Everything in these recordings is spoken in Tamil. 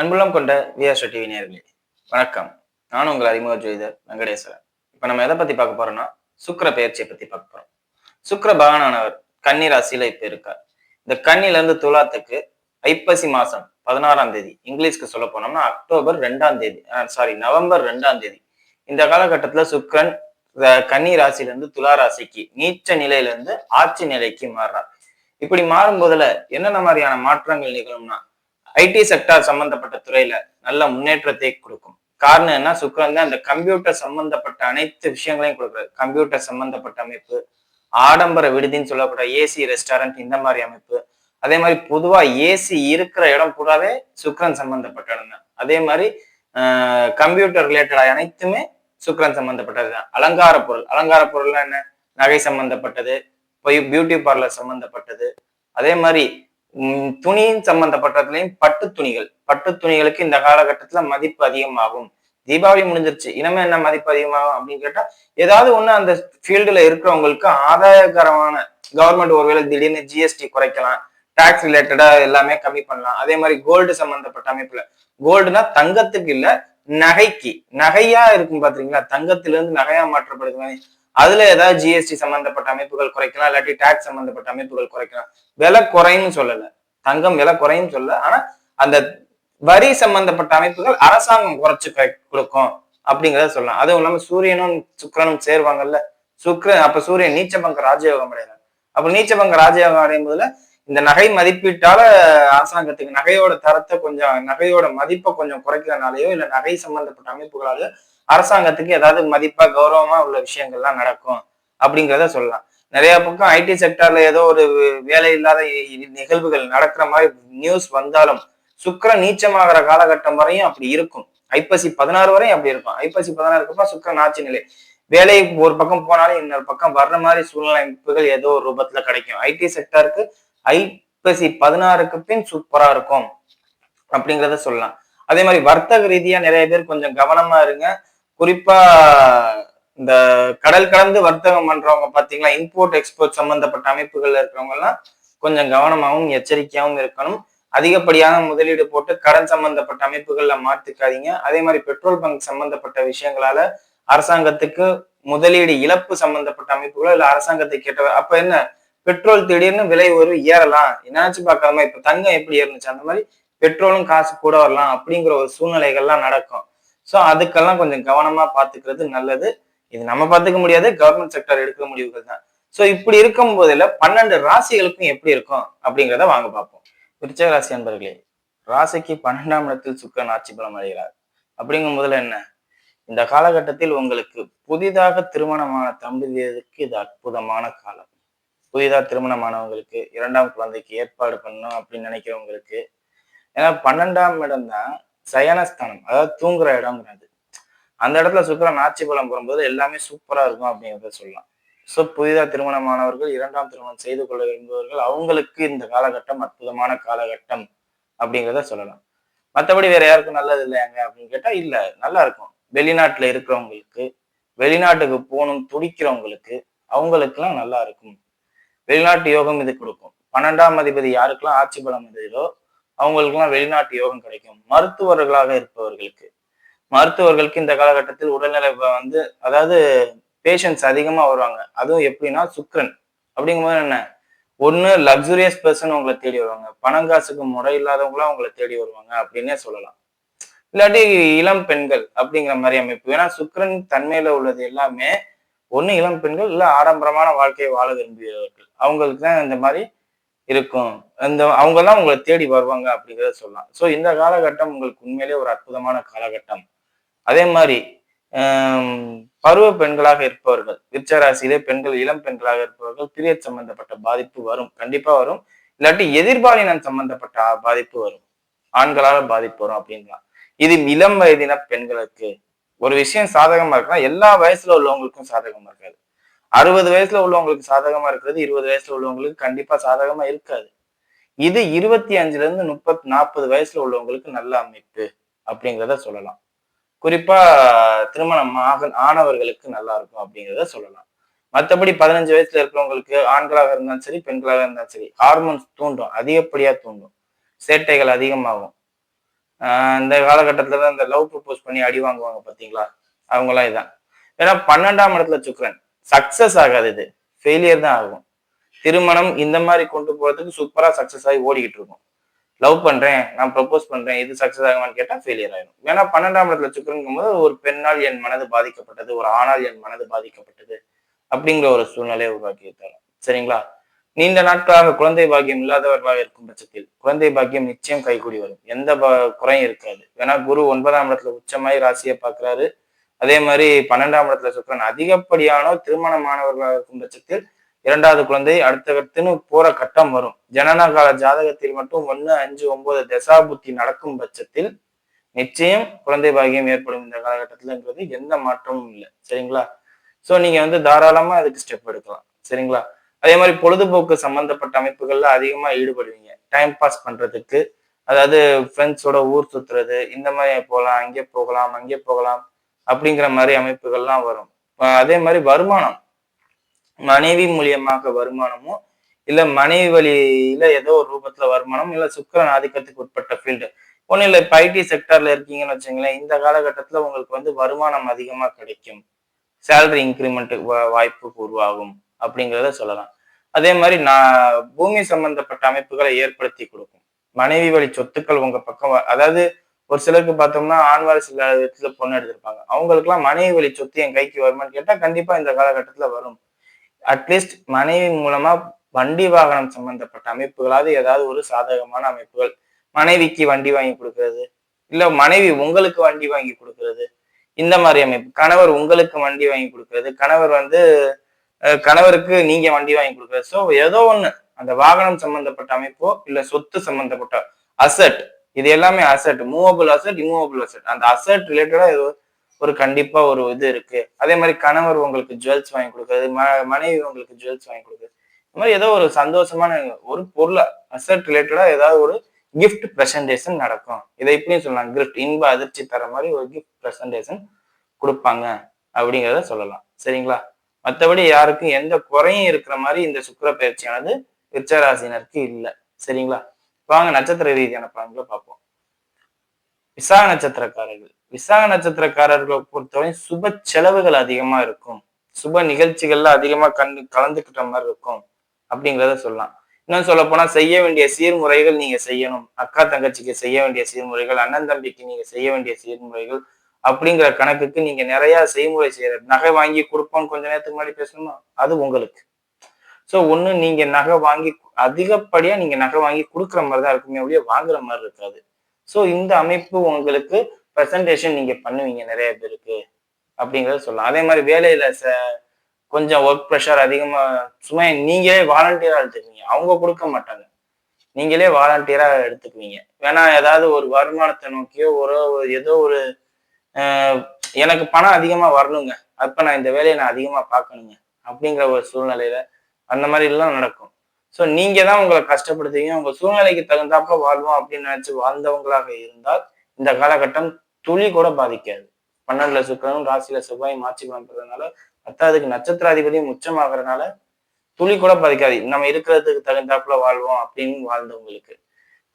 அன்புள்ளம் கொண்ட விஆர் டிவி நேர்களே வணக்கம். நான் உங்கள் அறிமுக ஜோதிடர் வெங்கடேஸ்வரன். இப்ப நம்ம எதை பத்தி பார்க்க போறோம்னா சுக்கிர பெயர்ச்சியை பத்தி பார்க்க போறோம். சுக்கர பகவானவர் கன்னி ராசியில இப்ப இருக்கார். இந்த கன்னில இருந்து துலாத்துக்கு ஐப்பசி மாசம் பதினாறாம் தேதி இங்கிலீஷ்க்கு சொல்ல போனோம்னா அக்டோபர் ரெண்டாம் தேதி சாரி நவம்பர் ரெண்டாம் தேதி. இந்த காலகட்டத்துல சுக்கரன் கன்னி ராசியில இருந்து துலா ராசிக்கு நீச்ச நிலையில இருந்து ஆட்சி நிலைக்கு மாறுறார். இப்படி மாறும் போதுல என்னென்ன மாதிரியான மாற்றங்கள் நிகழும்னா ஐடி செக்டார் சம்பந்தப்பட்ட துறையில நல்ல முன்னேற்றத்தை கொடுக்கும். காரணம் என்ன? சுக்கரன் தான் அந்த கம்ப்யூட்டர் சம்பந்தப்பட்ட அனைத்து விஷயங்களையும் கொடுக்குறாரு. கம்ப்யூட்டர் சம்பந்தப்பட்ட அமைப்பு ஆடம்பர விடுதின்னு சொல்லக்கூடிய ஏசி ரெஸ்டாரண்ட் இந்த மாதிரி அமைப்பு. அதே மாதிரி பொதுவா ஏசி இருக்கிற இடம் கூடவே சுக்கரன் சம்பந்தப்பட்ட இடம் தான் அதே மாதிரி கம்ப்யூட்டர் ரிலேட்டட் அனைத்துமே சுக்கரன் சம்பந்தப்பட்டது தான். அலங்கார பொருள். அலங்கார பொருள்னா என்ன? நகை சம்பந்தப்பட்டது போய் பியூட்டி பார்லர் சம்பந்தப்பட்டது. அதே மாதிரி துணியின் சம்பந்தப்பட்டதுலையும் பட்டு துணிகள். பட்டு துணிகளுக்கு இந்த காலகட்டத்துல மதிப்பு அதிகமாகும். தீபாவளி முடிஞ்சிருச்சு. இனிமே என்ன மதிப்பு அதிகமாகும் அப்படின்னு கேட்டா ஏதாவது ஒண்ணு அந்த ஃபீல்டுல இருக்கிறவங்களுக்கு ஆதாயகரமான கவர்மெண்ட் ஒருவேளை திடீர்னு ஜிஎஸ்டி குறைக்கலாம். டாக்ஸ் ரிலேட்டடா எல்லாமே கம்மி பண்ணலாம். அதே மாதிரி கோல்டு சம்பந்தப்பட்ட அமைப்புல. கோல்டுனா தங்கத்துக்கு இல்ல நகைக்கு. நகையா இருக்கும் பாத்தீங்களா? தங்கத்துல இருந்து நகையா மாற்றப்படுது அதுல ஏதாவது ஜிஎஸ்டி சம்பந்தப்பட்ட அமைப்புகள் குறைக்கலாம் இல்லாட்டி டாக்ஸ் சம்பந்தப்பட்ட அமைப்புகள் குறைக்கலாம். விலை குறையும் சொல்லல. தங்கம் விலை குறையும் சொல்லல. ஆனா அந்த வரி சம்பந்தப்பட்ட அமைப்புகள் அரசாங்கம் குறைச்சு கொடுக்கும் அப்படிங்கிறத சொல்லலாம். அதுவும் இல்லாம சூரியனும் சுக்கிரனும் சேருவாங்கல்ல. சுக்கிரன் அப்ப சூரியன் நீச்சபங்க ராஜயோகம் அடைகிறார். அப்ப நீச்சபங்க ராஜயோகம் அடையும் போதுல இந்த நகை மதிப்பீட்டால அரசாங்கத்துக்கு நகையோட தரத்தை கொஞ்சம் நகையோட மதிப்பை கொஞ்சம் குறைக்கிறனாலேயோ இல்ல நகை சம்பந்தப்பட்ட அமைப்புகளாலயோ அரசாங்கத்துக்கு ஏதாவது மதிப்பா கௌரவமா உள்ள விஷயங்கள்லாம் நடக்கும் அப்படிங்கிறத சொல்லலாம். நிறைய பக்கம் ஐடி செக்டர்ல ஏதோ ஒரு வேலை இல்லாத நிகழ்வுகள் நடக்கிற மாதிரி நியூஸ் வந்தாலும் சுக்கிரன் நீச்சமாகிற காலகட்டம் வரையும் அப்படி இருக்கும். ஐப்பசி பதினாறு வரையும் அப்படி இருக்கும். ஐப்பசி பதினாறுக்கு அப்புறம் சுக்கிரன் ஆட்சி நிலை. வேலை ஒரு பக்கம் போனாலும் இன்னொரு பக்கம் வர்ற மாதிரி சூழ்நிலை அமைப்புகள் ஏதோ ஒரு ரூபத்துல கிடைக்கும். ஐடி செக்டருக்கு ஐப்பசி பதினாறுக்கு பின் சூப்பரா இருக்கும் அப்படிங்கிறத சொல்லலாம். அதே மாதிரி வர்த்தக ரீதியா நிறைய பேர் கொஞ்சம் கவனமா இருங்க. குறிப்பா இந்த கடல் கடந்து வர்த்தகம் பண்றவங்க பாத்தீங்களா இம்போர்ட் எக்ஸ்போர்ட் சம்பந்தப்பட்ட அமைப்புகள்ல இருக்கிறவங்க எல்லாம் கொஞ்சம் கவனமாகவும் எச்சரிக்கையாகவும் இருக்கணும். அதிகப்படியான முதலீடு போட்டு கடன் சம்பந்தப்பட்ட அமைப்புகள்ல மாத்திக்காதீங்க அதே மாதிரி பெட்ரோல் பங்க் சம்பந்தப்பட்ட விஷயங்களால அரசாங்கத்துக்கு முதலீடு இழப்பு சம்பந்தப்பட்ட அமைப்புகளோ இல்ல அரசாங்கத்துக்கு கேட்ட அப்ப என்ன? பெட்ரோல் திடீர்னு விலை ஒரு ஏறலாம். என்னாச்சு பார்க்காம இப்ப தங்கம் எப்படி ஏறுனுச்சு? அந்த மாதிரி பெட்ரோலும் காசு கூட வரலாம் அப்படிங்கிற ஒரு சூழ்நிலைகள்லாம் நடக்கும். ஸோ அதுக்கெல்லாம் கொஞ்சம் கவனமா பார்த்துக்கிறது நல்லது. இது நம்ம பார்த்துக்க முடியாது கவர்மெண்ட் செக்டர் எடுக்கிற முடிவுகள் தான். ஸோ இப்படி இருக்கும் போதுல பன்னெண்டு ராசிகளுக்கும் எப்படி இருக்கும் அப்படிங்கிறத வாங்க பார்ப்போம். விருச்சக ராசி அன்பர்களே ராசிக்கு பன்னெண்டாம் இடத்தில் சுக்கன் ஆட்சி பலம் அடைகிறார். அப்படிங்கும் போதுல என்ன? இந்த காலகட்டத்தில் உங்களுக்கு புதிதாக திருமணமான தம்பதியருக்கு இது அற்புதமான காலம். புதிதாக திருமணமானவங்களுக்கு இரண்டாம் குழந்தைக்கு ஏற்பாடு பண்ணணும் அப்படின்னு நினைக்கிறவங்களுக்கு ஏன்னா பன்னெண்டாம் இடம் தான் சயனஸ்தானம் அதாவது தூங்குற இடம்ங்கிறது. அந்த இடத்துல சுக்கரன் ஆட்சி பலம் போகும்போது எல்லாமே சூப்பரா இருக்கும் அப்படிங்கிறத சொல்லலாம். ஸோ புதிதாக திருமணமானவர்கள் இரண்டாம் திருமணம் செய்து கொள்ள விரும்புபவர்கள் அவங்களுக்கு இந்த காலகட்டம் அற்புதமான காலகட்டம் அப்படிங்கிறத சொல்லலாம். மற்றபடி வேற யாருக்கும் நல்லது இல்லையாங்க அப்படின்னு கேட்டா இல்ல நல்லா இருக்கும். வெளிநாட்டுல இருக்கிறவங்களுக்கு வெளிநாட்டுக்கு போகணும் துடிக்கிறவங்களுக்கு அவங்களுக்குலாம் நல்லா இருக்கும். வெளிநாட்டு யோகம் இது கொடுக்கும். பன்னெண்டாம் அதிபதி யாருக்கெல்லாம் ஆட்சி பலம் இருந்ததோ அவங்களுக்குலாம் வெளிநாட்டு யோகம் கிடைக்கும். மருத்துவர்களாக இருப்பவர்களுக்கு. மருத்துவர்களுக்கு இந்த காலகட்டத்தில் உடல்நிலை வந்து அதாவது பேஷண்ட்ஸ் அதிகமா வருவாங்க. அதுவும் எப்படின்னா சுக்ரன் அப்படிங்கும்போது என்ன? ஒண்ணு லக்ஸுரியஸ் பர்சன் உங்களை தேடி வருவாங்க. பணம் காசுக்கு முறை இல்லாதவங்களாம் உங்களை தேடி வருவாங்க அப்படின்னே சொல்லலாம். இல்லாட்டி இளம் பெண்கள் அப்படிங்கிற மாதிரி அமைப்பு. ஏன்னா சுக்ரன் தன்மையில உள்ளது எல்லாமே ஒண்ணு இளம் பெண்கள் இல்லை ஆடம்பரமான வாழ்க்கையை வாழ விரும்பியவர்கள். அவங்களுக்கு தான் இந்த மாதிரி இருக்கும். இந்த அவங்க தான் உங்களை தேடி வருவாங்க அப்படிங்கிறத சொல்லலாம். ஸோ இந்த காலகட்டம் உங்களுக்கு உண்மையிலேயே ஒரு அற்புதமான காலகட்டம். அதே மாதிரி பருவ பெண்களாக இருப்பவர்கள் விருச்சராசியிலே பெண்கள் இளம் பெண்களாக இருப்பவர்கள் பீரியட் சம்பந்தப்பட்ட பாதிப்பு வரும். கண்டிப்பா வரும். இல்லாட்டி எதிர்பாலினம் சம்பந்தப்பட்ட பாதிப்பு வரும். ஆண்களால பாதிப்பு வரும் அப்படின்லாம். இது இளம் வயதின பெண்களுக்கு ஒரு விஷயம் சாதகமா இருக்குன்னா எல்லா வயசுல உள்ளவங்களுக்கும் சாதகமா இருக்காது. அறுபது வயசுல உள்ளவங்களுக்கு சாதகமா இருக்கிறது இருபது வயசுல உள்ளவங்களுக்கு கண்டிப்பா சாதகமா இருக்காது. இது இருபத்தி அஞ்சுல இருந்து முப்பத்தி நாற்பது வயசுல உள்ளவங்களுக்கு நல்ல அமைப்பு அப்படிங்கிறத சொல்லலாம். குறிப்பா திருமணம் ஆக ஆனவர்களுக்கு நல்லா இருக்கும் அப்படிங்கிறத சொல்லலாம். மற்றபடி பதினஞ்சு வயசுல இருக்கிறவங்களுக்கு ஆண்களாக இருந்தாலும் சரி பெண்களாக இருந்தாலும் சரி ஹார்மோன்ஸ் தூண்டும் அதிகப்படியா தூண்டும். சேட்டைகள் அதிகமாகும். இந்த காலகட்டத்துல தான் இந்த லவ் ப்ரப்போஸ் பண்ணி அடி வாங்குவாங்க பாத்தீங்களா? அவங்களாம் இதான். ஏன்னா பன்னெண்டாம் இடத்துல சுக்கரன். சக்சஸ் ஆகாது இது ஃபெயிலியர் தான் ஆகும். திருமணம் இந்த மாதிரி கொண்டு போறதுக்கு சூப்பரா சக்சஸ் ஆகி ஓடிக்கிட்டு இருக்கும். லவ் பண்றேன் நான் ப்ரப்போஸ் பண்றேன் இது சக்சஸ் ஆகுமான்னு கேட்டா ஃபெயிலியர் ஆயிடும் ஏன்னா பன்னெண்டாம் இடத்துல சுக்கரங்கும் போது ஒரு பெண்ணால் என் மனது பாதிக்கப்பட்டது ஒரு ஆணால் என் மனது பாதிக்கப்பட்டது அப்படிங்கிற ஒரு சூழ்நிலையை உருவாக்கி தரும் சரிங்களா? நீண்ட நாட்களாக குழந்தை பாக்கியம் இல்லாதவர்களாக இருக்கும் பட்சத்தில் குழந்தை பாக்கியம் நிச்சயம் கைகூடி வரும். எந்த குறையும் இருக்காது. ஏன்னா குரு ஒன்பதாம் இடத்துல உச்சமாய் ராசியை பார்க்கிறாரு. அதே மாதிரி பன்னெண்டாம் இடத்துல சுக்கரன் அதிகப்படியான திருமணமானவர்களாக இருக்கும் பட்சத்தில் இரண்டாவது குழந்தை அடுத்தடுத்துன்னு போற கட்டம் வரும். ஜனனகால ஜாதகத்தில் மட்டும் ஒன்னு அஞ்சு ஒன்பது தசாபுத்தி நடக்கும் பட்சத்தில் நிச்சயம் குழந்தை பாகியம் ஏற்படும் இந்த காலகட்டத்துலங்கிறது எந்த மாற்றமும் இல்லை. சரிங்களா? சோ நீங்க வந்து தாராளமா அதுக்கு ஸ்டெப் எடுக்கலாம். சரிங்களா? அதே மாதிரி பொழுதுபோக்கு சம்பந்தப்பட்ட அமைப்புகள்ல அதிகமா ஈடுபடுவீங்க. டைம் பாஸ் பண்றதுக்கு அதாவது ஃப்ரெண்ட்ஸோட ஊர் சுத்துறது இந்த மாதிரி போகலாம் அங்கே போகலாம் அங்கே போகலாம். அப்படிங்கிற மாதிரி அமைப்புகள்லாம் வரும். அதே மாதிரி வருமானம். மனைவி மூலியமாக வருமானமோ இல்ல மனைவி வழியில ஏதோ ஒரு ரூபத்துல வருமானம் இல்ல சுக்கரன் ஆதிக்கத்துக்கு உட்பட்ட ஃபீல்டு ஒன்றும் இல்லை இப்போ ஐடி செக்டர்ல இருக்கீங்கன்னு வச்சுங்களேன் இந்த காலகட்டத்துல உங்களுக்கு வந்து வருமானம் அதிகமா கிடைக்கும். சேலரி இன்க்ரிமெண்ட் வாய்ப்பு உருவாகும் அப்படிங்கிறத சொல்லலாம். அதே மாதிரி நான் பூமி சம்பந்தப்பட்ட அமைப்புகளை ஏற்படுத்தி கொடுக்கும். மனைவி வழி சொத்துக்கள் உங்க பக்கம் அதாவது ஒரு சிலருக்கு பார்த்தோம்னா ஆண் வாரிசு இல்லாத விதத்துல பொண்ணு எடுத்திருப்பாங்க. அவங்களுக்குலாம் மனைவி வழி சொத்து என் கைக்கு வருமான்னு கேட்டா கண்டிப்பா இந்த காலகட்டத்துல வரும். அட்லீஸ்ட் மனைவி மூலமா வண்டி வாகனம் சம்பந்தப்பட்ட அமைப்புகளாவது ஏதாவது ஒரு சாதகமான அமைப்புகள். மனைவிக்கு வண்டி வாங்கி கொடுக்கறது இல்ல மனைவி உங்களுக்கு வண்டி வாங்கி கொடுக்கறது இந்த மாதிரி அமைப்பு. கணவர் உங்களுக்கு வண்டி வாங்கி கொடுக்கறது கணவர் வந்து கணவருக்கு நீங்க வண்டி வாங்கி கொடுக்கறது. ஸோ ஏதோ ஒண்ணு. அந்த வாகனம் சம்பந்தப்பட்ட அமைப்போ இல்ல சொத்து சம்பந்தப்பட்ட அசட் இது எல்லாமே asset movable asset immovable asset அந்த அசட் ரிலேட்டடா ஏதோ ஒரு கண்டிப்பா ஒரு இது இருக்கு. அதே மாதிரி கணவர் உங்களுக்கு ஜுவல்ஸ் வாங்கி கொடுக்குறது ம- மனைவி உங்களுக்கு ஜுவல்ஸ் வாங்கி கொடுக்குறது இந்த மாதிரி ஏதோ ஒரு சந்தோஷமான ஒரு பொருளை அசட் ரிலேட்டடா ஏதாவது ஒரு கிஃப்ட் ப்ரெசன்டேஷன் நடக்கும். இதை இப்படியும் சொல்லலாம். கிஃப்ட் இன்ப அதிர்ச்சி தர மாதிரி ஒரு கிஃப்ட் ப்ரெசன்டேஷன் கொடுப்பாங்க அப்படிங்கிறத சொல்லலாம். சரிங்களா? மற்றபடி யாருக்கும் எந்த குறையும் இருக்கிற மாதிரி இந்த சுக்கிர பயிற்சியானது விருச்சராசினருக்கு இல்லை. சரிங்களா? வாங்க நட்சத்திர ரீதியான பலன்களை பார்ப்போம். விசாக நட்சத்திரக்காரர்கள். விசாக நட்சத்திரக்காரர்களை பொறுத்தவரை சுப செலவுகள் அதிகமா இருக்கும். சுப நிகழ்ச்சிகள்ல அதிகமா கண்டு கலந்துக்கிட்ட மாதிரி இருக்கும் அப்படிங்கிறத சொல்லலாம். இன்னும் சொல்ல போனா செய்ய வேண்டிய சீர்முறைகள் நீங்க செய்யணும். அக்கா தங்கச்சிக்கு செய்ய வேண்டிய சீர்முறைகள் அண்ணன் தம்பிக்கு நீங்க செய்ய வேண்டிய சீர்முறைகள் அப்படிங்கிற கணக்குக்கு நீங்க நிறைய செய்முறை செய்யற நகை வாங்கி கொடுப்போம் கொஞ்ச நேரத்துக்கு முன்னாடி பேசணுமா? அது உங்களுக்கு. ஸோ ஒன்று நீங்கள் நகை வாங்கி அதிகப்படியாக நீங்கள் நகை வாங்கி கொடுக்குற மாதிரி தான் இருக்குமே அப்படியே வாங்குற மாதிரி இருக்காது. ஸோ இந்த அமைப்பு உங்களுக்கு ப்ரெசன்டேஷன் நீங்கள் பண்ணுவீங்க நிறைய பேருக்கு அப்படிங்கிறத சொல்லலாம். அதே மாதிரி வேலையில் ச கொஞ்சம் ஒர்க் ப்ரெஷர் அதிகமாக சும்மா நீங்களே வாலண்டியராக எடுத்துக்குவீங்க. அவங்க கொடுக்க மாட்டாங்க. நீங்களே வாலண்டியராக எடுத்துக்குவீங்க. வேணா ஏதாவது ஒரு வருமானத்தை நோக்கியோ ஒரு ஒரு ஏதோ ஒரு எனக்கு பணம் அதிகமாக வரணுங்க. அப்போ நான் இந்த வேலையை நான் அதிகமாக பார்க்கணுங்க. அப்படிங்கிற ஒரு சூழ்நிலையில அந்த மாதிரி எல்லாம் நடக்கும். ஸோ நீங்க தான் உங்களை கஷ்டப்படுத்துவீங்க. உங்க சூழ்நிலைக்கு தகுந்தாப்புல வாழ்வோம் அப்படின்னு நினைச்சு வாழ்ந்தவங்களாக இருந்தால் இந்த காலகட்டம் துளி கூட பாதிக்காது. பன்னெண்டுல சுக்கரனும் ராசியில செவ்வாய் மாற்றி பண்றதுனால பத்தாவதுக்கு நட்சத்திராதிபதியும் உச்சமாகறதுனால துளி கூட பாதிக்காது. நம்ம இருக்கிறதுக்கு தகுந்தாப்புல வாழ்வோம் அப்படின்னு வாழ்ந்தவங்களுக்கு.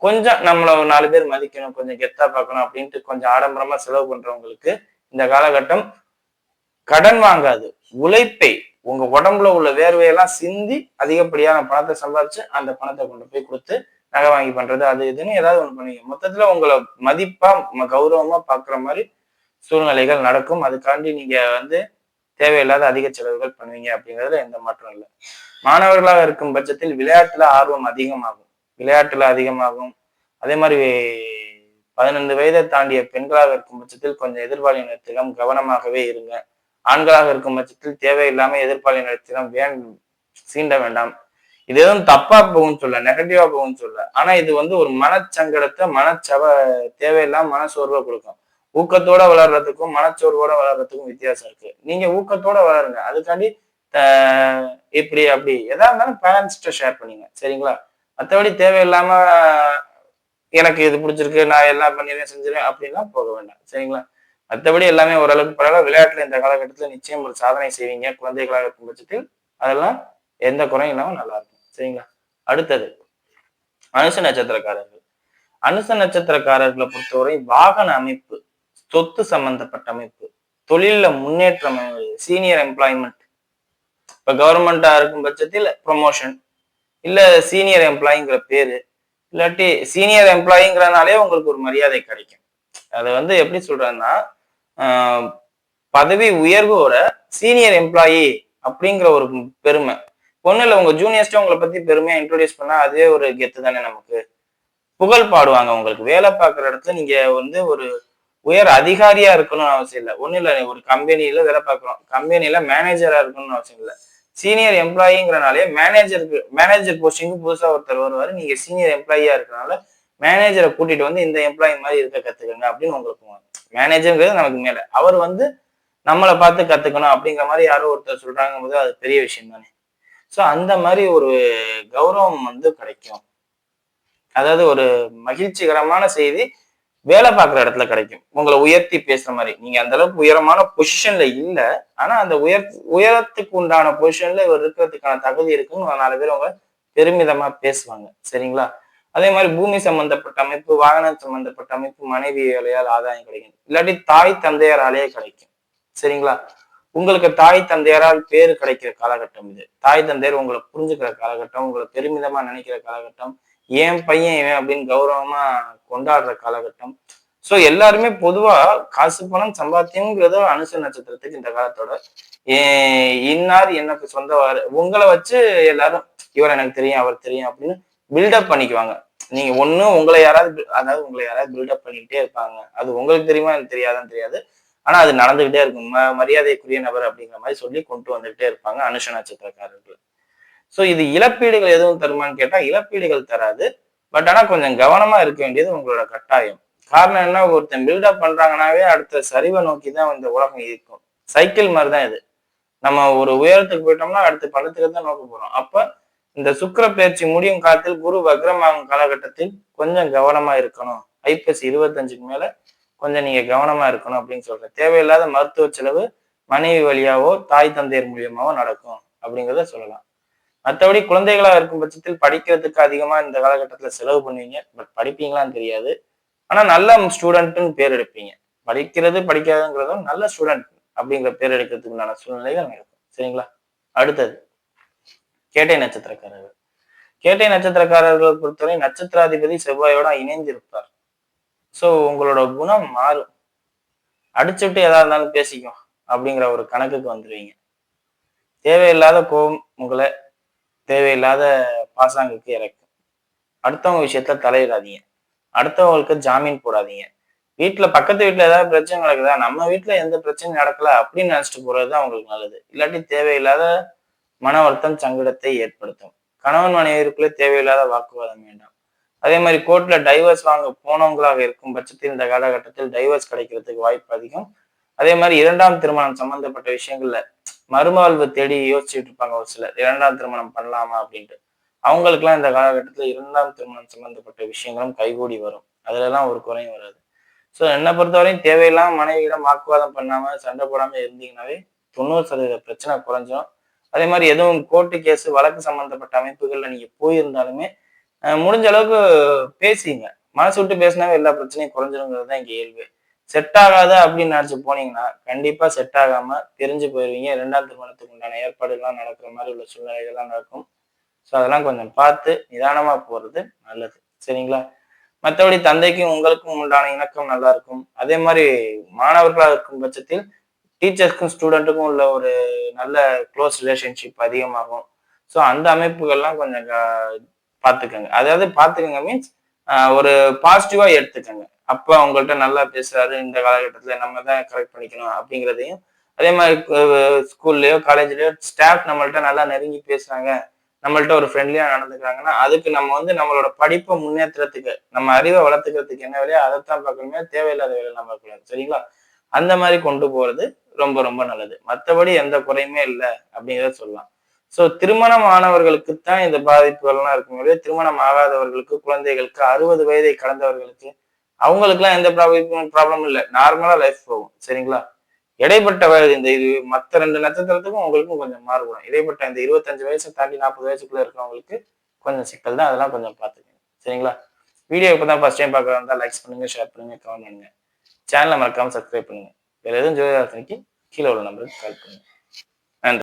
கொஞ்சம் நம்மள ஒரு நாலு பேர் மதிக்கணும் கொஞ்சம் கெத்தா பார்க்கணும் அப்படின்ட்டு கொஞ்சம் ஆடம்பரமா செலவு பண்றவங்களுக்கு இந்த காலகட்டம் கடன் வாங்காது. உழைப்பை உங்க உடம்புல உள்ள வேர்வையெல்லாம் சிந்தி அதிகப்படியான பணத்தை சம்பாதிச்சு அந்த பணத்தை கொண்டு போய் கொடுத்து நகை வாங்கி பண்றது அது இதுன்னு ஏதாவது ஒண்ணு பண்ணுவீங்க மொத்தத்துல உங்களை மதிப்பா கௌரவமா பாக்குற மாதிரி சூழ்நிலைகள் நடக்கும். அதுக்காண்டி நீங்க வந்து தேவையில்லாத அதிக செலவுகள் பண்ணுவீங்க அப்படிங்கிறதுல எந்த மாற்றம் இல்லை. மாணவர்களாக இருக்கும் பட்சத்தில் விளையாட்டுல ஆர்வம் அதிகமாகும். விளையாட்டுல அதிகமாகும். அதே மாதிரி பதினைந்து வயதை தாண்டிய பெண்களாக இருக்கும் பட்சத்தில் கொஞ்சம் எதிர்பாலினத்திடம் கவனமாகவே இருங்க. ஆண்களாக இருக்கும் பட்சத்தில் தேவையில்லாம எதிர்பாலினத்திடம் வேண் சீண்ட வேண்டாம்? இது எதுவும் தப்பா போகும்னு சொல்ல நெகட்டிவா போகும்னு சொல்ல ஆனா இது வந்து ஒரு மனச்சங்கடத்தை மனச்சவ தேவையில்லாம மனசோர்வை கொடுக்கும். ஊக்கத்தோட வளர்றதுக்கும் மனச்சோர்வோட வளர்றதுக்கும் வித்தியாசம் இருக்கு. நீங்க ஊக்கத்தோட வளருங்க. அதுக்காண்டி இப்படி அப்படி எதா இருந்தாலும் பேரண்ட்ஸ்கிட்ட ஷேர் பண்ணீங்க. சரிங்களா? மற்றபடி தேவையில்லாம எனக்கு இது பிடிச்சிருக்கு நான் எல்லாம் பண்ணிடுறேன் செஞ்சிருவேன் அப்படின்லாம் போக வேண்டாம். சரிங்களா? மற்றபடி எல்லாமே ஓரளவுக்கு பரவாயில்ல. விளையாட்டுல இந்த காலகட்டத்தில் நிச்சயம் ஒரு சாதனை செய்வீங்க. குழந்தைகளாக இருக்கும் பட்சத்தில் அதெல்லாம் எந்த குறையும் இல்லாம நல்லா இருக்கும் சரிங்களா? அடுத்தது அனுச நட்சத்திரக்காரர்கள். அனுச நட்சத்திரக்காரர்களை பொறுத்தவரை வாகன அமைப்பு சொத்து சம்பந்தப்பட்ட அமைப்பு தொழில முன்னேற்றம் சீனியர் எம்ப்ளாய்மெண்ட் இப்ப கவர்மெண்டா இருக்கும் பட்சத்தில் ப்ரொமோஷன் இல்ல சீனியர் எம்ப்ளாயிங்கிற பேரு. இல்லாட்டி சீனியர் எம்ப்ளாயிங்கிறனாலே உங்களுக்கு ஒரு மரியாதை கிடைக்கும். அது வந்து எப்படி சொல்றேன்னா பதவி உயர்வோட சீனியர் எம்ப்ளாயி அப்படிங்கிற ஒரு பெருமை. ஒன்றும் இல்லை உங்க ஜூனியர்ஸ்ட்டு உங்களை பத்தி பெருமையா இன்ட்ரோடியூஸ் பண்ணா அதே ஒரு கெத்து தானே நமக்கு. புகழ் பாடுவாங்க உங்களுக்கு. வேலை பார்க்குற இடத்துல நீங்க வந்து ஒரு உயர் அதிகாரியா இருக்கணும்னு அவசியம் இல்லை. ஒன்றும் இல்லை ஒரு கம்பெனியில வேலை பார்க்குறோம். கம்பெனியில மேனேஜரா இருக்கணும்னு அவசியம் இல்லை. சீனியர் எம்ப்ளாயிங்கிறனாலே மேனேஜருக்கு மேனேஜர் போஸ்டிங்கு புதுசாக ஒருத்தர் வருவார். நீங்க சீனியர் எம்ப்ளாயியா இருக்கிறனால மேனேஜரை கூட்டிட்டு வந்து இந்த எம்ப்ளாயி மாதிரி இருக்க கத்துக்கங்க அப்படின்னு உங்களுக்கு மேனேஜருங்கிறது நமக்கு மேல. அவர் வந்து நம்மளை பார்த்து கத்துக்கணும் அப்படிங்கிற மாதிரி யாரோ ஒருத்தர் சொல்றாங்க போது அது பெரிய விஷயம் தானே. ஸோ அந்த மாதிரி ஒரு கௌரவம் வந்து கிடைக்கும். அதாவது ஒரு மகிழ்ச்சிகரமான செய்தி வேலை பார்க்குற இடத்துல கிடைக்கும். உங்களை உயர்த்தி பேசுற மாதிரி. நீங்க அந்த அளவுக்கு உயரமான பொசிஷன்ல இல்ல. ஆனா அந்த உயர் உயரத்துக்கு உண்டான பொசிஷன்ல இவர் இருக்கிறதுக்கான தகுதி இருக்குன்னு நாலு பேர் அவங்க பெருமிதமா பேசுவாங்க. சரிங்களா? அதே மாதிரி பூமி சம்பந்தப்பட்ட அமைப்பு வாகனம் சம்பந்தப்பட்ட அமைப்பு மனைவி வேலையால் ஆதாயம் கிடைக்கும். இல்லாட்டி தாய் தந்தையராலேயே கிடைக்கும். சரிங்களா? உங்களுக்கு தாய் தந்தையரால் பேர் கிடைக்கிற காலகட்டம் இது. தாய் தந்தையர் உங்களை புரிஞ்சுக்கிற காலகட்டம் உங்களை பெருமிதமா நினைக்கிற காலகட்டம் ஏன் பையன் இவன் அப்படின்னு கௌரவமா கொண்டாடுற காலகட்டம். ஸோ எல்லாருமே பொதுவா காசு பணம் சம்பாத்தியம்ங்கிறத அனுச நட்சத்திரத்துக்கு இந்த காலத்தோட ஏ- இன்னார் எனக்கு சொந்தவாரு உங்களை வச்சு எல்லாரும் இவர் எனக்கு தெரியும் அவர் தெரியும் அப்படின்னு பில்டப் பண்ணிக்குவாங்க. நீங்க ஒண்ணு உங்களை யாராவது அதாவது உங்களை யாராவது பில்டப் பண்ணிக்கிட்டே இருப்பாங்க. அது உங்களுக்கு தெரியுமா? எனக்கு தெரியாதான்னு தெரியாது. ஆனா அது நடந்துகிட்டே இருக்கும். ம- மரியாதைக்குரிய நபர் அப்படிங்கிற மாதிரி சொல்லி கொண்டு வந்துகிட்டே இருப்பாங்க அனுஷ நட்சத்திரக்காரர்கள் ஸோ இது இழப்பீடுகள் எதுவும் தருமான்னு கேட்டா இழப்பீடுகள் தராது. பட் ஆனா கொஞ்சம் கவனமா இருக்க வேண்டியது உங்களோட கட்டாயம். காரணம் என்ன? ஒருத்தன் பில்டப் பண்றாங்கனாவே அடுத்த சரிவை நோக்கி தான் இந்த உலகம் இருக்கும். சைக்கிள் மாதிரி தான் இது. நம்ம ஒரு உயரத்துக்கு போயிட்டோம்னா அடுத்து பள்ளத்துக்கு தான் நோக்க போறோம். அப்ப இந்த சுக்கர பயிற்சி முடியும் காலத்தில் குரு வக்ரமாகும் காலகட்டத்தில் கொஞ்சம் கவனமா இருக்கணும். ஐப்பசி இருபத்தஞ்சுக்கு மேல கொஞ்சம் நீங்க கவனமா இருக்கணும் அப்படின்னு சொல்றேன். தேவையில்லாத மருத்துவ செலவு மனைவி வழியாவோ தாய் தந்தையர் மூலியமாவோ நடக்கும் அப்படிங்கிறத சொல்லலாம். மற்றபடி குழந்தைகளா இருக்கும் பட்சத்தில் படிக்கிறதுக்கு அதிகமா இந்த காலகட்டத்துல செலவு பண்ணுவீங்க. பட் படிப்பீங்களான்னு தெரியாது. ஆனா நல்ல ஸ்டூடெண்ட்னு பேர் எடுப்பீங்க. படிக்கிறது படிக்காதுங்கிறதும் நல்ல ஸ்டூடெண்ட் அப்படிங்கிற பேர் எடுக்கிறதுக்கு உண்டான சூழ்நிலைகள் இருக்கும். சரிங்களா? அடுத்தது. கேட்டை நட்சத்திரக்காரர்கள். கேட்டை நட்சத்திரக்காரர்களை பொறுத்தவரை நட்சத்திராதிபதி செவ்வாயோட இணைந்திருப்பார் ஸோ உங்களோட குணம் மாறும். அடிச்சுட்டு எதா இருந்தாலும் பேசிக்கும் அப்படிங்கிற ஒரு கணக்குக்கு வந்துடுவீங்க தேவையில்லாத கோபம் உங்களை தேவையில்லாத பாசாங்குக்கு இறக்கும். அடுத்தவங்க விஷயத்துல தலையிடாதீங்க. அடுத்தவங்களுக்கு ஜாமீன் போடாதீங்க. வீட்டுல பக்கத்து வீட்டுல ஏதாவது பிரச்சனை நடக்குதா? நம்ம வீட்டுல எந்த பிரச்சனையும் நடக்கல அப்படின்னு நினைச்சிட்டு போறதுதான் உங்களுக்கு நல்லது. இல்லாட்டி தேவையில்லாத மன வருத்தம் சங்கடத்தை ஏற்படுத்தும். கணவன் மனைவிற்குள்ளே தேவையில்லாத வாக்குவாதம் வேண்டாம். அதே மாதிரி கோர்ட்ல டைவர்ஸ் வாங்க போனவங்களாக இருக்கும் பட்சத்தில் இந்த காலகட்டத்தில் டைவர்ஸ் கிடைக்கிறதுக்கு வாய்ப்பு அதிகம். அதே மாதிரி இரண்டாம் திருமணம் சம்பந்தப்பட்ட விஷயங்கள்ல மறுவாழ்வு தேடி யோசிச்சுட்டு இருப்பாங்க ஒரு சிலர். இரண்டாம் திருமணம் பண்ணலாமா அப்படின்ட்டு. அவங்களுக்குலாம் இந்த காலகட்டத்தில் இரண்டாம் திருமணம் சம்பந்தப்பட்ட விஷயங்களும் கைகூடி வரும். அதுலலாம் ஒரு குறையும் வராது. ஸோ என்னை பொறுத்தவரையும் தேவையில்லாம மனைவியிடம் வாக்குவாதம் பண்ணாம சண்டை போடாம இருந்தீங்கன்னாவே தொண்ணூறு சதவீத பிரச்சனை குறைஞ்சிடும் அதே மாதிரி எதுவும் கோர்ட்டு கேஸ் வழக்கு சம்பந்தப்பட்ட அமைப்புகள்ல நீங்க போயிருந்தாலுமே முடிஞ்ச அளவுக்கு பேசிங்க. மனசு விட்டு பேசினாவே எல்லா பிரச்சனையும் குறைஞ்சிருங்கிறது தான் இங்கே இயல்பு செட் ஆகாத அப்படின்னு நினச்சி போனீங்கன்னா கண்டிப்பா செட் ஆகாம தெரிஞ்சு போயிடுவீங்க ரெண்டாம் திருமணத்துக்கு உண்டான ஏற்பாடுகள்லாம் நடக்கிற மாதிரி உள்ள சூழ்நிலைகள்லாம் நடக்கும். ஸோ அதெல்லாம் கொஞ்சம் பார்த்து நிதானமா போறது நல்லது. சரிங்களா? மற்றபடி தந்தைக்கும் உங்களுக்கும் உண்டான இணக்கம் நல்லா இருக்கும். அதே மாதிரி மாணவர்களாக இருக்கும் பட்சத்தில் டீச்சர்ஸ்க்கும் ஸ்டூடெண்ட்டுக்கும் உள்ள ஒரு நல்ல க்ளோஸ் ரிலேஷன்ஷிப் அதிகமாகும். ஸோ அந்த அமைப்புகள்லாம் கொஞ்சம் பார்த்துக்கோங்க அதாவது பார்த்துக்கோங்க மீன்ஸ் ஒரு பாசிட்டிவாக எடுத்துக்கோங்க. அப்பா அவங்கள்ட்ட நல்லா பேசுறாரு இந்த காலகட்டத்தில் நம்ம தான் கரெக்ட் பண்ணிக்கணும் அப்படிங்கிறதையும். அதே மாதிரி ஸ்கூல்லையோ காலேஜ்லயோ ஸ்டாஃப் நம்மள்ட்ட நல்லா நெருங்கி பேசுறாங்க. நம்மள்ட்ட ஒரு ஃப்ரெண்ட்லியாக நடந்துக்கிறாங்கன்னா அதுக்கு நம்ம வந்து நம்மளோட படிப்பை முன்னேற்றத்துக்கு நம்ம அறிவை வளர்த்துக்கிறதுக்கு என்ன வேலையோ அதைத்தான் பார்க்கணுமே தேவையில்லாத வேலை நம்ம சரிங்களா? அந்த மாதிரி கொண்டு போகிறது ரொம்ப ரொம்ப நல்லது. மற்றபடி எந்த குறையுமே இல்லை அப்படிங்கிறத சொல்லலாம். ஸோ திருமணம் ஆனவர்களுக்கு தான் இந்த பாதிப்புகள்லாம் இருக்கும் ஒழிய திருமணம் ஆகாதவர்களுக்கு குழந்தைகளுக்கு அறுபது வயதை கடந்தவர்களுக்கு அவங்களுக்குலாம் எந்த ப்ராப்ளம் ப்ராப்ளமும் இல்லை. நார்மலா லைஃப் போகும். சரிங்களா? இடைப்பட்ட வயது இந்த இது மற்ற ரெண்டு நட்சத்திரத்துக்கும் உங்களுக்கும் கொஞ்சம் மாறுபடும். இடைப்பட்ட இந்த இருபத்தஞ்சு வயசை தாண்டி நாற்பது வயசுக்குள்ள இருக்கிறவங்களுக்கு கொஞ்சம் சிக்கல் தான். அதெல்லாம் கொஞ்சம் பார்த்துக்கோங்க. சரிங்களா? வீடியோ இப்போ தான் ஃபர்ஸ்ட் டைம் பார்க்குறதா இருந்தால் லைக்ஸ் பண்ணுங்க ஷேர் பண்ணுங்க கமெண்ட் பண்ணுங்க. சேனலை மறக்காம சப்ஸ்கிரைப் பண்ணுங்க. வேறு எதுவும் ஜோதிடாசனிக்கு கீழே உள்ள நம்பருக்கு கால் பண்ணுங்க.